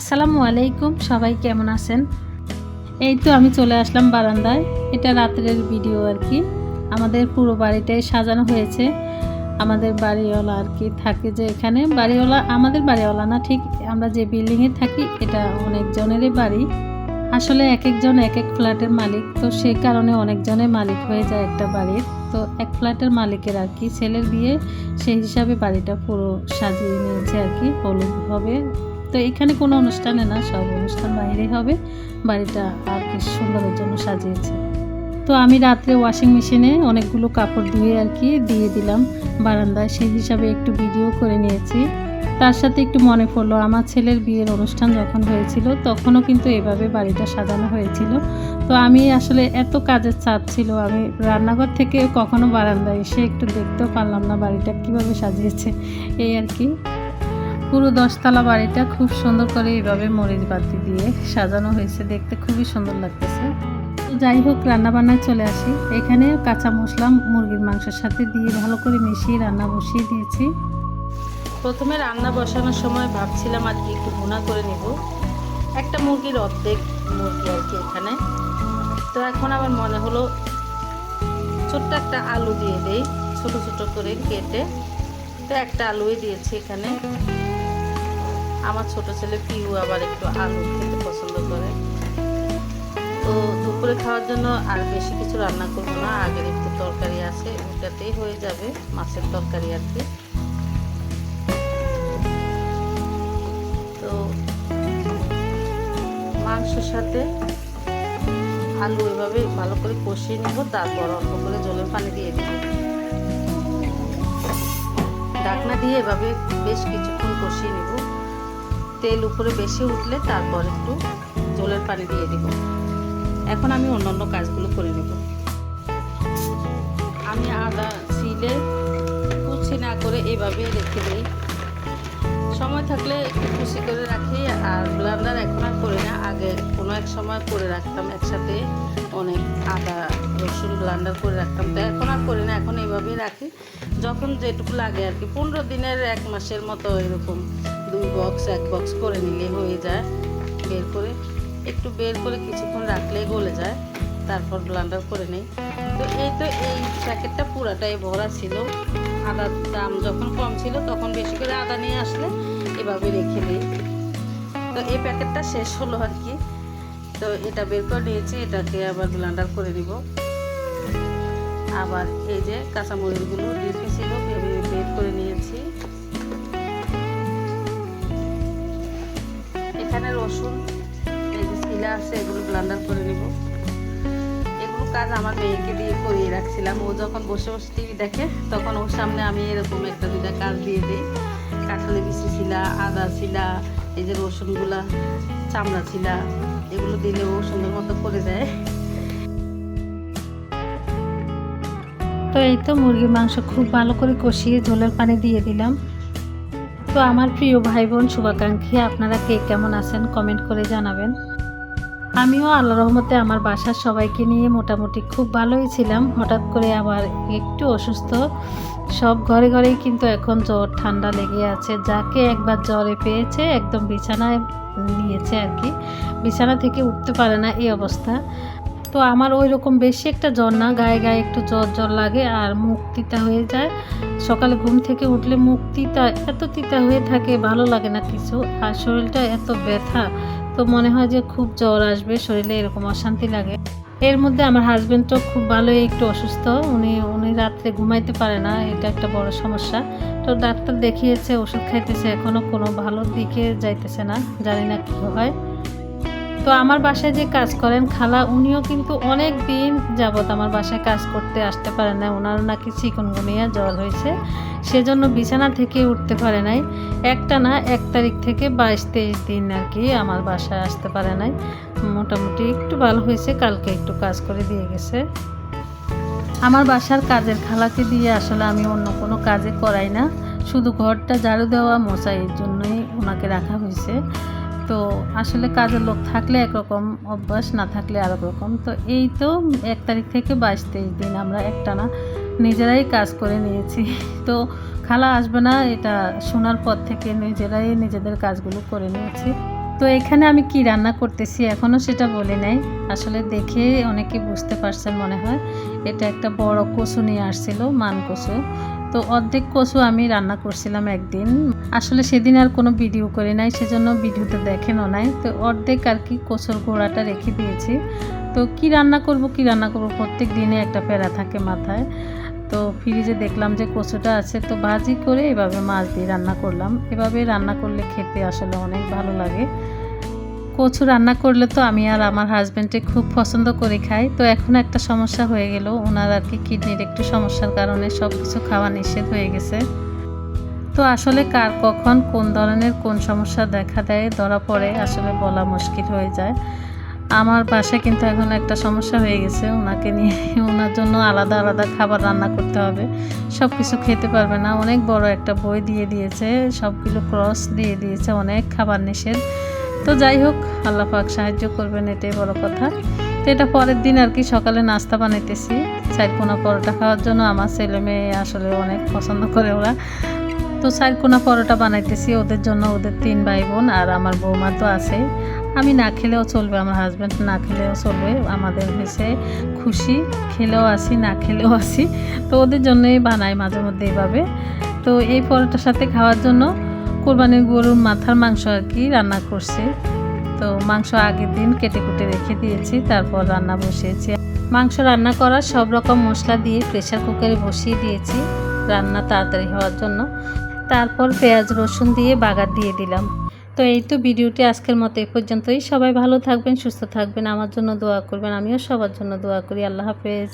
আসসালামু আলাইকুম, সবাই কেমন আছেন? এই তো আমি চলে আসলাম বারান্দায়। এটা রাত্রের ভিডিও আর কি। আমাদের পুরো বাড়িটাই সাজানো হয়েছে। আমাদের বাড়িওয়ালা আর কি থাকে যে এখানে। বাড়িওয়ালা আমাদের বাড়িওয়ালা না, ঠিক আমরা যে বিল্ডিংয়ে থাকি, এটা অনেকজনেরই বাড়ি। আসলে এক একজন এক এক ফ্ল্যাটের মালিক, তো সেই কারণে অনেকজনের মালিক হয়ে যায় একটা বাড়ির। তো এক ফ্ল্যাটের মালিকের আর কি ছেলের বিয়ে, সেই হিসাবে বাড়িটা পুরো সাজিয়ে নিয়েছে আর কি, হলুদ হবে তো এখানে কোনো অনুষ্ঠানে না, সব অনুষ্ঠান বাইরে হবে। বাড়িটা আর কি সুন্দরের জন্য সাজিয়েছে। তো আমি রাত্রে ওয়াশিং মেশিনে অনেকগুলো কাপড় ধুয়ে আর কি দিয়ে দিলাম বারান্দায়। সেই হিসাবে একটু ভিডিও করে নিয়েছি। তার সাথে একটু মনে পড়ল, আমার ছেলের বিয়ের অনুষ্ঠান যখন হয়েছিল তখনও কিন্তু এভাবে বাড়িটা সাজানো হয়েছিল। তো আমি আসলে এত কাজের চাপ ছিল, আমি রান্নাঘর থেকে কখনো বারান্দায় এসে একটু দেখতেও পারলাম না বাড়িটা কীভাবে সাজিয়েছে। এই আর কি। পুরো দশতলা বাড়িটা খুব সুন্দর করে এইভাবে মরিচ বাতি দিয়ে সাজানো হয়েছে। দেখতে খুবই সুন্দর লাগতেছে। তো যাই হোক রান্না বান্নায় চলে আসি। এখানে কাঁচা মশলা, মুরগির মাংসের সাথে দিয়ে ভালো করে মিশিয়ে রান্না বসিয়ে দিয়েছি। প্রথমে রান্না বসানোর সময় ভাবছিলাম আর কি একটু ভুনা করে নেব। একটা মুরগির অর্ধেক মুরগি আর কি এখানে। তো এখন আমার মনে হলো ছোট্ট একটা আলু দিয়ে দেই, ছোট ছোট করে কেটে। তো একটা আলুই দিয়েছি এখানে। আমার ছোট ছেলে পিউ আবার একটু আলু খেতে পছন্দ করে। তো দুপুরে খাওয়ার জন্য আর বেশি কিছু রান্না করব না, আগের একটু তরকারি আছে ওটাতেই হয়ে যাবে, মাছের তরকারি আর কি। তো মাংসের সাথে আলু এভাবে ভালো করে কষিয়ে নিব, তারপর অল্প করে জলের পানি দিয়ে দিব। ঢাকনা দিয়ে এভাবে বেশ কিছুক্ষণ কষিয়ে নিব। তেল উপরে বেশি উঠলে তারপর একটু জলের পানি দিয়ে দিব। এখন আমি অন্যান্য কাজগুলো করে নেব। আমি আদা ছিলে কুচি না করে এভাবে রেখে দিই। সময় থাকলে কুচি করে রাখি, আর ব্লান্ডার এখন আর করি না। আগে কোনো এক সময় করে রাখতাম একসাথে, অনেক আদা, রসুন ব্লান্ডার করে রাখতাম। তো এখন আর করি না, এখন এইভাবেই রাখি। যখন যেটুকু লাগে আর কি। পনেরো দিনের, এক মাসের মতো এরকম। দুই বক্স এক বক্স করে নিলে হয়ে যায়। বের করে, একটু বের করে কিছুক্ষণ রাখলেই গলে যায়। তারপর ব্লান্ডার করে নেই। তো এই তো এই প্যাকেটটা পুরাটাই ভরা ছিল। আদার দাম যখন কম ছিল, তখন বেশি করে আদা নিয়ে আসলে এভাবে রেখে দিই। তো এই প্যাকেটটা শেষ হলো আর কি। তো এটা বের করে নিয়েছি, এটাকে আবার ব্লান্ডার করে নিব। আবার এই যে কাঁচামরিচগুলো ডিপে ছিল বের করে নিয়েছি। এখানে রসুন, এই যে শিলা আছে, এগুলো ব্লান্ডার করে নিব। এগুলো কাজ আমার মেয়েকে দিয়ে করিয়ে রাখছিলাম। ও যখন বসে বসে টিভি দেখে, তখন ওর সামনে আমি এরকম একটা দুইটা কাজ দিয়ে দিই। কাঁঠালি বিচি ছিলা আদা ছিলা এই যে রসুনগুলা, চামড়া ছিলা এগুলো দিলে ও সুন্দর মতো করে দেয়। তো এই তো মুরগির মাংস খুব ভালো করে কষিয়ে ঝোলের পানি দিয়ে দিলাম। তো আমার প্রিয় ভাই বোন শুভাকাঙ্ক্ষী, আপনারা কে, কেমন আছেন? কমেন্ট করে জানাবেন। আমিও আল্লাহ রহমতে আমার বাসার সবাইকে নিয়ে মোটামুটি খুব ভালোই ছিলাম। হঠাৎ করে আবার একটু অসুস্থ। সব ঘরে ঘরেই কিন্তু এখন জ্বর, ঠান্ডা লেগে আছে। যাকে একবার জ্বরে পেয়েছে, একদম বিছানায় নিয়েছে আর কি। বিছানা থেকে উঠতে পারে না এই অবস্থা। তো আমার ওই রকম বেশি একটা জ্বর না, গায়ে গায়ে একটু জ্বর জ্বর লাগে আর মুখ তিতা হয়ে যায়। সকালে ঘুম থেকে উঠলে মুখ তিতা, এত তিতা হয়ে থাকে, ভালো লাগে না কিছু। আর শরীরটা এত ব্যথা, তো মনে হয় যে খুব জ্বর আসবে, শরীরে এরকম অশান্তি লাগে। এর মধ্যে আমার হাজব্যান্ডও খুব ভালোই একটু অসুস্থ। উনি উনি রাত্রে ঘুমাইতে পারে না, এটা একটা বড় সমস্যা। তো ডাক্তার দেখিয়েছে, ওষুধ খাইতেছে এখনও কোনো ভালো দিকে যাইতেছে না, জানি না কী হয়। তো আমার বাসায় যে কাজ করেন খালা, উনিও কিন্তু অনেক দিন যাবৎ আমার বাসায় কাজ করতে আসতে পারে না ওনার নাকি চিকনগুনিয়া জ্বর হয়েছে, সেজন্য বিছানা থেকে উঠতে পারে নাই। একটা না, এক তারিখ থেকে বাইশ তেইশ দিন আর কি আমার বাসায় আসতে পারে নাই। মোটামুটি একটু ভালো হয়েছে, কালকে একটু কাজ করে দিয়ে গেছে। আমার বাসার কাজের খালাকে দিয়ে আসলে আমি অন্য কোনো কাজে করাই না। শুধু ঘরটা ঝাড়ু দেওয়া মশা এর জন্যই ওনাকে রাখা হয়েছে। তো আসলে কাজের লোক থাকলে একরকম, অভ্যাস না থাকলে আর রকম তো এই তো এক তারিখ থেকে বাইশ তেইশ দিন আমরা একটানা নিজেরাই কাজ করে নিয়েছি। তো খালা আসবে না, এটা শোনার পর থেকে নিজেরাই নিজেদের কাজগুলো করে নিয়েছি। তো এখানে আমি কি রান্না করতেছি এখনও সেটা বলি নাই। আসলে দেখে অনেকে বুঝতে পারছেন মনে হয়। এটা একটা বড় কচু নিয়ে আসছিল, মান কচু। তো অর্ধেক কচু আমি রান্না করছিলাম একদিন। আসলে সেদিন আর কোনো ভিডিও করি নাই, সেজন্য ভিডিওতে দেখেনও নাই। তো অর্ধেক আর কি কচুর গোড়াটা রেখে দিয়েছি। তো কি রান্না করব, কি রান্না করব, প্রত্যেক দিনে একটা প্যারা থাকে মাথায়। তো ফ্রিজে দেখলাম যে কচুটা আছে, তো ভাজি করে এভাবে মাছ দিয়ে রান্না করলাম। এভাবে রান্না করলে খেতে আসলে অনেক ভালো লাগে। কচু রান্না করলে তো আমি আর আমার হাজব্যান্ডে খুব পছন্দ করে খাই। তো এখন একটা সমস্যা হয়ে গেল, ওনার আর কি কিডনির একটু সমস্যার কারণে সব কিছু খাওয়া নিষেধ হয়ে গেছে। তো আসলে কার কখন, কোন ধরনের কোন সমস্যা দেখা দেয়, ধরা পড়ে আসলে বলা মুশকিল হয়ে যায়। আমার বাসায় কিন্তু এখন একটা সমস্যা হয়ে গেছে। ওনাকে নিয়ে ওনার জন্য আলাদা আলাদা খাবার রান্না করতে হবে। সব কিছু খেতে পারবে না। অনেক বড় একটা বই দিয়ে দিয়েছে। সবগুলো ক্রস দিয়ে দিয়েছে। অনেক খাবার নিষেধ। তো যাই হোক, আল্লাহ পাক সাহায্য করবেন, এটাই বড় কথা। তো এটা পরের দিন আর কি সকালে নাস্তা বানাইতেছি। চারকোনা পরোটা খাওয়ার জন্য আমার ছেলে মেয়ে আসলে অনেক পছন্দ করে ওরা। তো চারকোনা পরোটা বানাইতেছি ওদের জন্য ওদের তিন ভাই বোন আর আমার বৌমা তো আছে। আমি না খেলেও চলবে, আমার হাজব্যান্ড না খেলেও চলবে, আমাদের হয়েছে খুশি, খেলেও আসি, না খেলেও আসি। তো ওদের জন্যই বানাই মাঝে মধ্যে এইভাবে। তো এই পরোটার সাথে খাওয়ার জন্য কোরবানির গরুর মাথার মাংস আর কি রান্না করছি। তো মাংস আগের দিন কেটে কুটে রেখে দিয়েছি, তারপর রান্না বসিয়েছি। মাংস রান্না করার সব রকম মশলা দিয়ে প্রেশার কুকারে বসিয়ে দিয়েছি, রান্না তাড়াতাড়ি হওয়ার জন্য। তারপর পেঁয়াজ রসুন দিয়ে বাগার দিয়ে দিলাম। তো এই তো ভিডিওটি আজকের মতো এই পর্যন্তই। সবাই ভালো থাকবেন, সুস্থ থাকবেন। আমার জন্য দোয়া করবেন, আমিও সবার জন্য দোয়া করি। আল্লাহ হাফেজ।